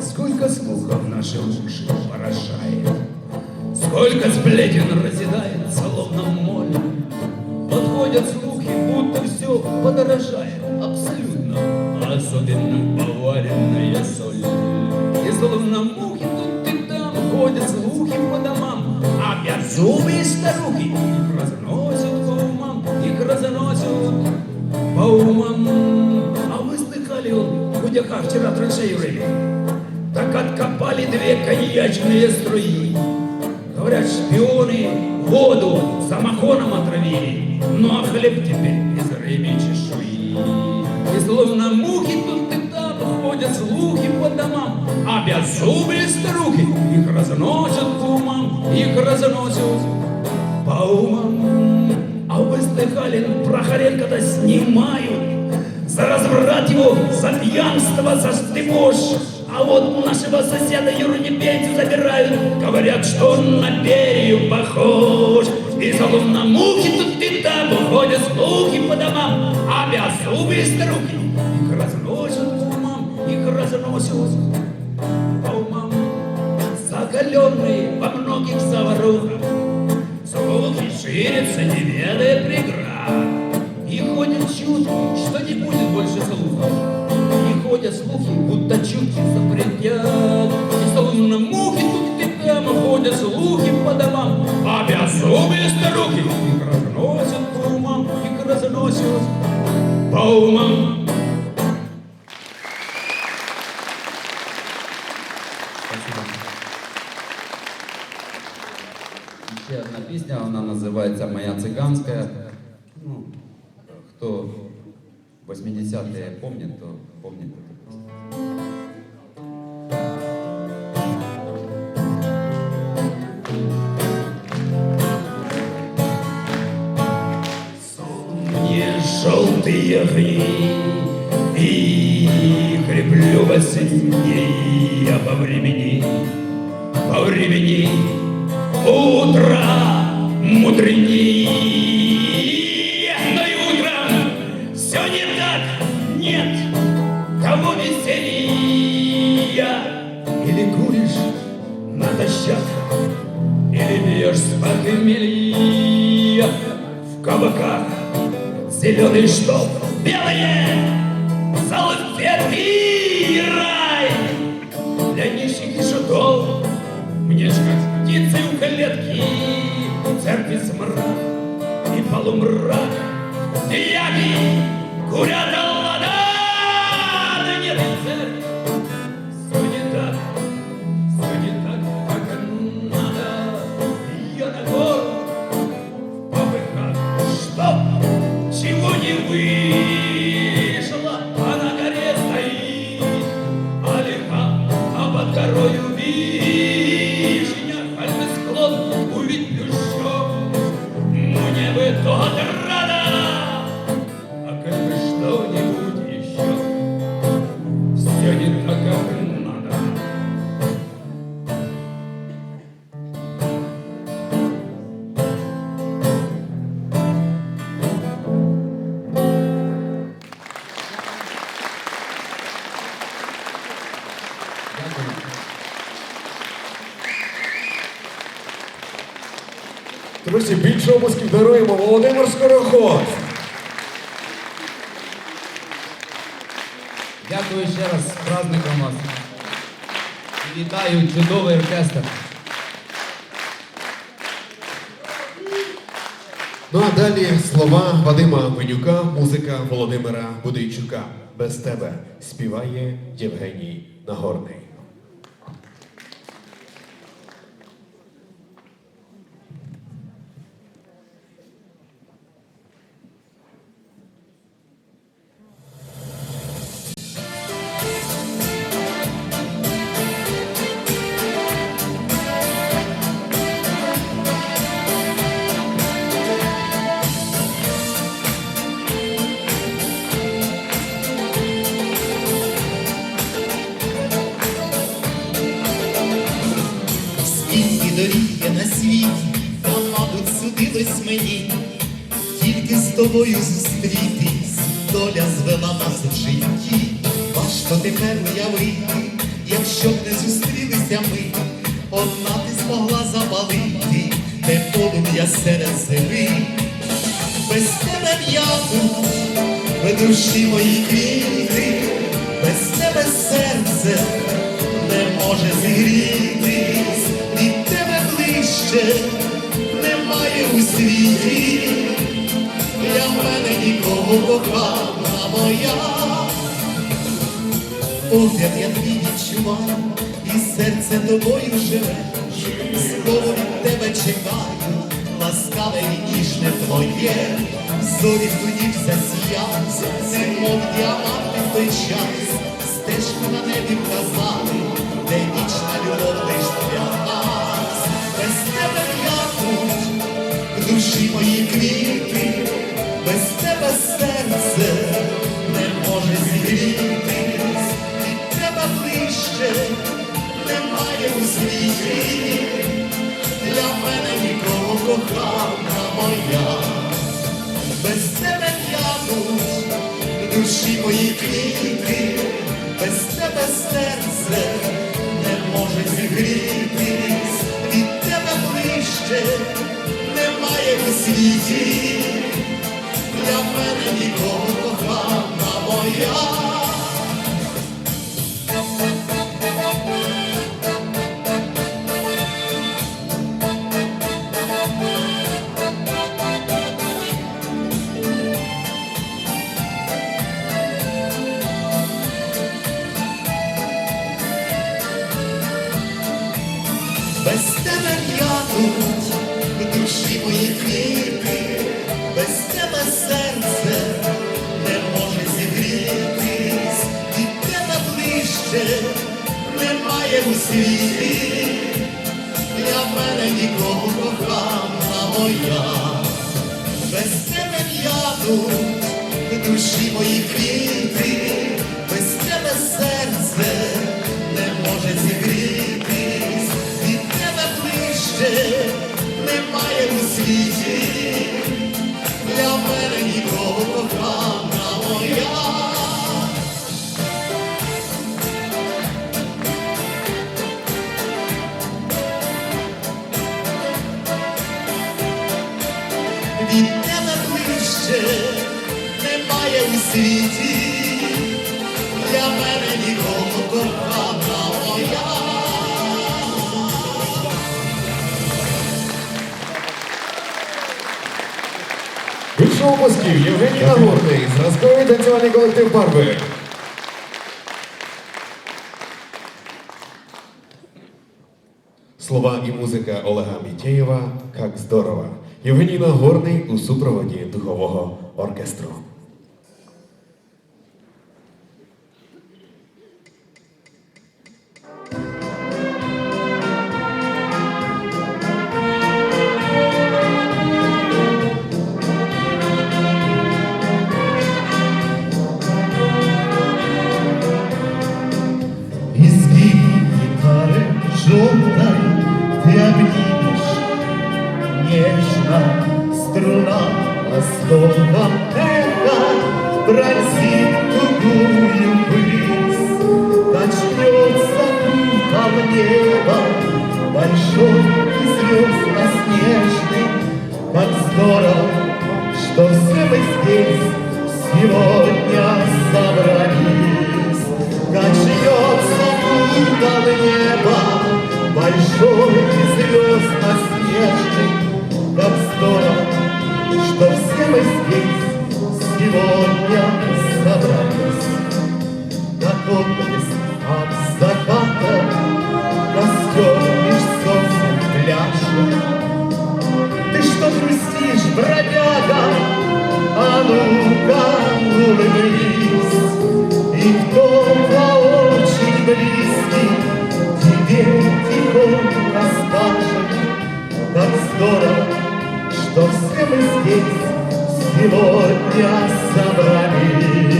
Сколько слухов наши уши поражает, Сколько сплетен разъедает, словно моль. Подходят слухи, будто все подорожает Абсолютно, особенно поваренная соль. И словно мухи тут и там Ходят слухи по домам. А беззубые старухи Их разносят по умам Их разносят по умам. А вы слыхали он, худяка вчера траншею рыли откопали две коньячные струи Говорят, шпионы воду самогоном отравили, ну а хлеб теперь из рыбьей чешуи. И словно мухи тут и там ходят слухи по домам, а беззубые старухи их разносят по умам, их разносят по умам. А вы слыхали, Прохоренко-то снимают за разврат его, за пьянство, за стыбош. А вот нашего соседа Юру Непетю забирают. Говорят, что он на Берию похож. И словно мухи тут и там ходят слухи по домам. А беззубые старухи их разносят по умам, их разносят по умам. Закаленные во многих заварухах Слухи ширятся, не по умам. Спасибо. Ще одна пісня, вона називається Моя циганська. Ну, хто 80-е помнить, то помнить эту времени. Утро мудренее. Но и утром все не так Нет того веселья Или куришь натощак Или пьешь с похмелья В кабаках Зеленый штоп, белые и я курят ще раз з праздником вас. Вітаю чудовий оркестр. Ну а далі слова Вадима Менюка, музика Володимира Будейчука. Без тебе співає Євгеній Нагорний. Судилось мені тобою зустрітись, доля звела нас в житті. Важко тепер уявити, якщо б не зустрілися ми, одна ти змогла запалити, те полум'я серед зими. Без тебе в'яну в душі мої квіти, без тебе серце не може зігрітись, у для мене нікого кохана моя. Погляд я твій відчуваю, і серце тобою живе, слово від тебе чекаю, ласкаве і ніжне твоє, зорі тоді засіяв, немов діаманти в той час, стежки на небі вказали, де вічна любов лиш для нас, без тебе мої квіти, без тебе серце не може зігрітись, від тебе ближче немає у світі, для мене нікого кохана моя, без тебе в'януть душі мої квіти, без тебе серце не може зігрітись, від тебе ближче світі, для мене нікого кохана моя. Світі, для мене нікого кохана моя, без тебе в'януть в душі мої квіти, Москів Євгеній Нагорний, зразковий танцювальний колектив Барби. Слова і музика Олега Мітєєва «Как здорово». Євгеній Нагорний у супроводі духового оркестру. Востоком эхо Пронзит тугую высь тихонько скажет так здорово, что все мы здесь Сегодня собрались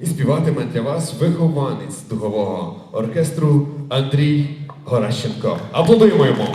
і співатиме для вас вихованець дугового оркестру Андрій Горащенко. Аплодуємо йому!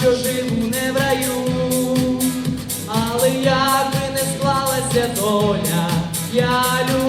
що живу не в раю, але як би не склалася доля, я люблю.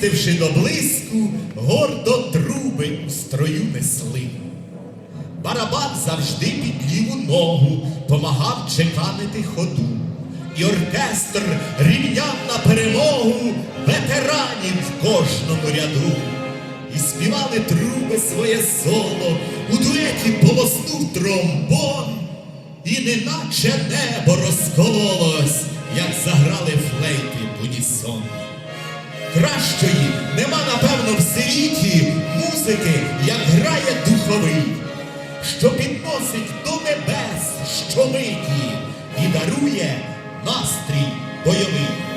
Начистивши до блиску, гордо труби в строю несли. Барабан завжди під ліву ногу помагав чеканити ходу. І оркестр рівняв на перемогу ветеранів в кожному ряду. І співали труби своє соло, у дуеті полоснув тромбон, і неначе небо розкололось, як заграли флейти в унісон. Кращої нема, напевно, в світі музики, як грає духовий, що підносить до небес щомиті і дарує настрій бойовий.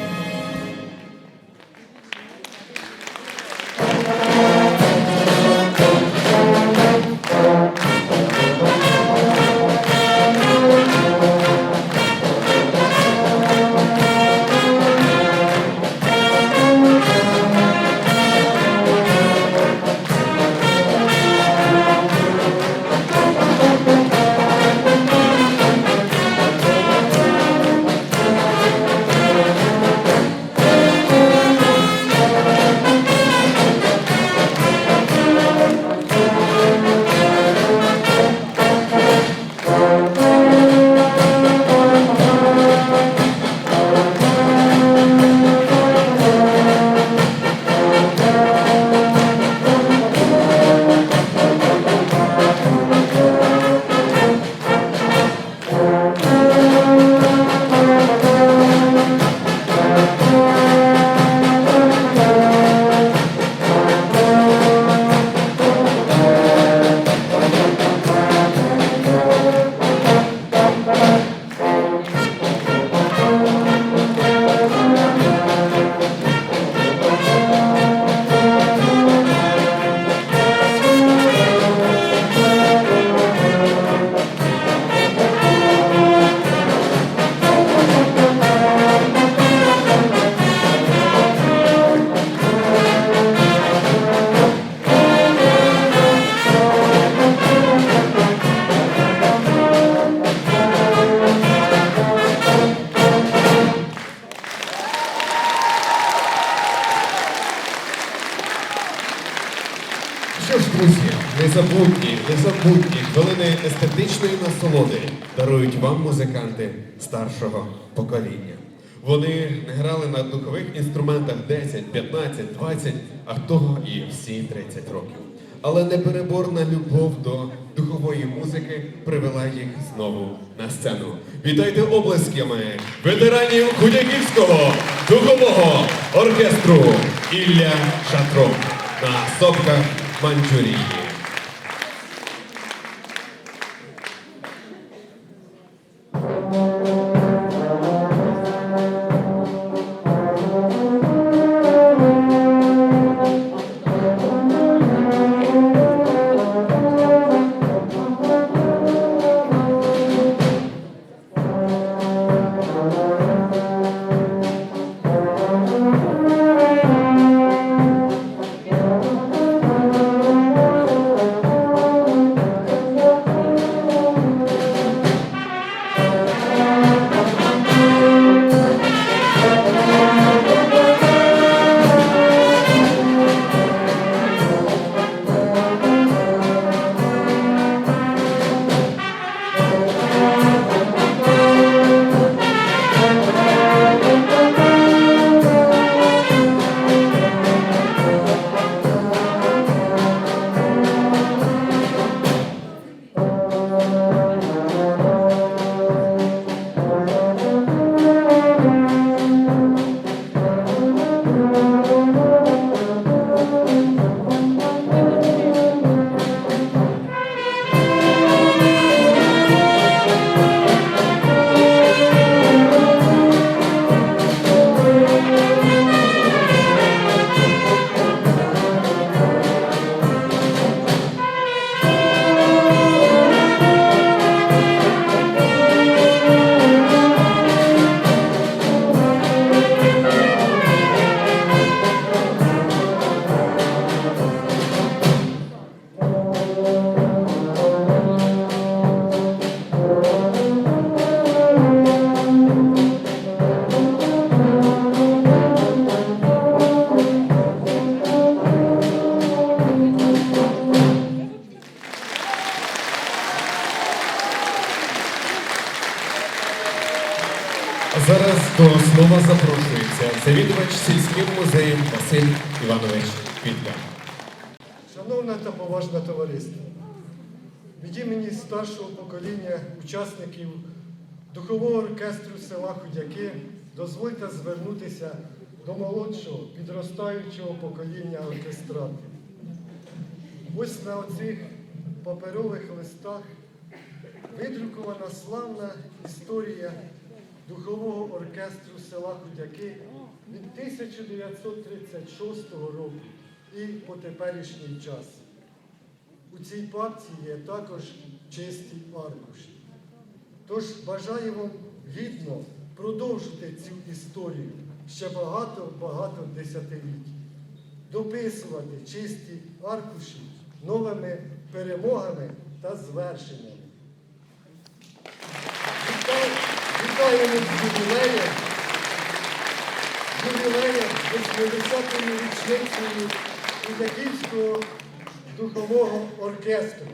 Музиканти старшого покоління. Вони грали на духових інструментах 10, 15, 20, а хто і всі 30 років. Але непереборна любов до духової музики привела їх знову на сцену. Вітайте облесками ветеранів Худяківського духового оркестру Ілля Шатров на сопках Манчурії. Музеєм Василь Іванович Підляк. Шановне та поважне товариство, від імені старшого покоління учасників духового оркестру села Худяки дозвольте звернутися до молодшого підростаючого покоління оркестратів. Ось на оцих паперових листах видрукована славна історія духового оркестру села Худяки від 1936 року і по теперішній час. У цій папці є також чисті аркуші. Тож бажаю вам гідно продовжити цю історію ще багато-багато десятиліть, дописувати чисті аркуші новими перемогами та звершеннями. Вітаємо з ювілеєм, ювілеєм 80-ї річницею Худяківського духового оркестру.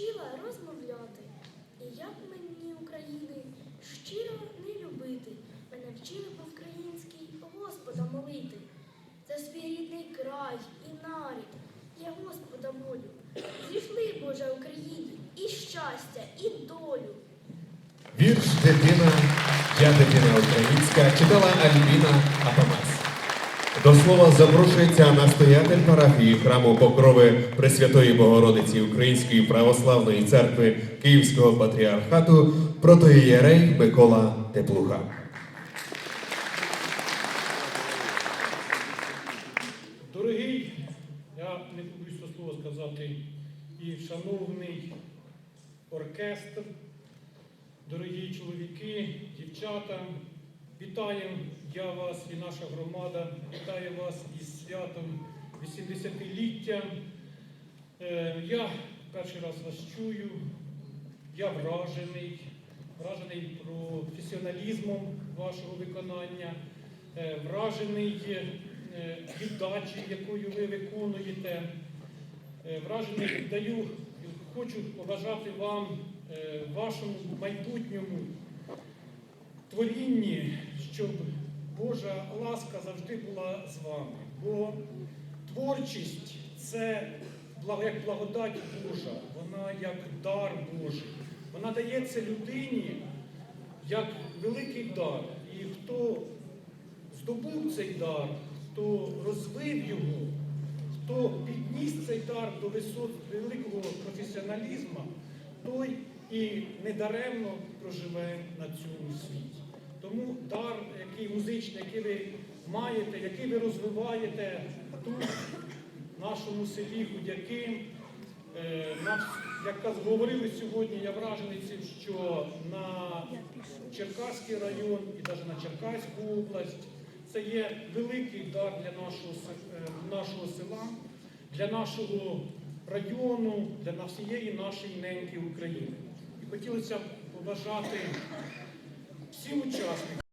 Вчила розмовляти. І як мені України щиро не любити, мене вчили по-українськи Господа молити. За свій рідний край і нарід, я Господа молю. Зійшли, Боже, Україні, і щастя, і долю. Вірш Дитина, я дитина українська читала Альбіна Апамас. До слова запрошується настоятель парафії храму Покрови Пресвятої Богородиці Української православної церкви Київського патріархату протоієрей Микола Теплуха. Дорогий, я не побоюся слова сказати, і шановний оркестр, дорогі чоловіки, дівчата, вітаємо я вас і наша громада, вітаю вас із святом 80-ліття. Е, Я перший раз вас чую, я вражений, вражений професіоналізмом вашого виконання, е, вражений е, віддачі, якою ви виконуєте. Вражений даю, хочу побажати вам вашому майбутньому творінні, щоб Божа ласка завжди була з вами. Бо творчість це як благодать Божа, вона як дар Божий. Вона дається людині як великий дар. І хто здобув цей дар, хто розвив його, хто підніс цей дар до висот великого професіоналізму, той і недаремно проживе на цьому світі. Тому дар, який музичний, який ви маєте, який ви розвиваєте тут, в нашому селі Гудяки, е, як говорили сьогодні, я вражений цим, що на Черкаський район і навіть на Черкаську область це є великий дар для нашого, е, нашого села, для нашого району, для всієї нашої неньки України. І хотілося б побажати всім учасникам.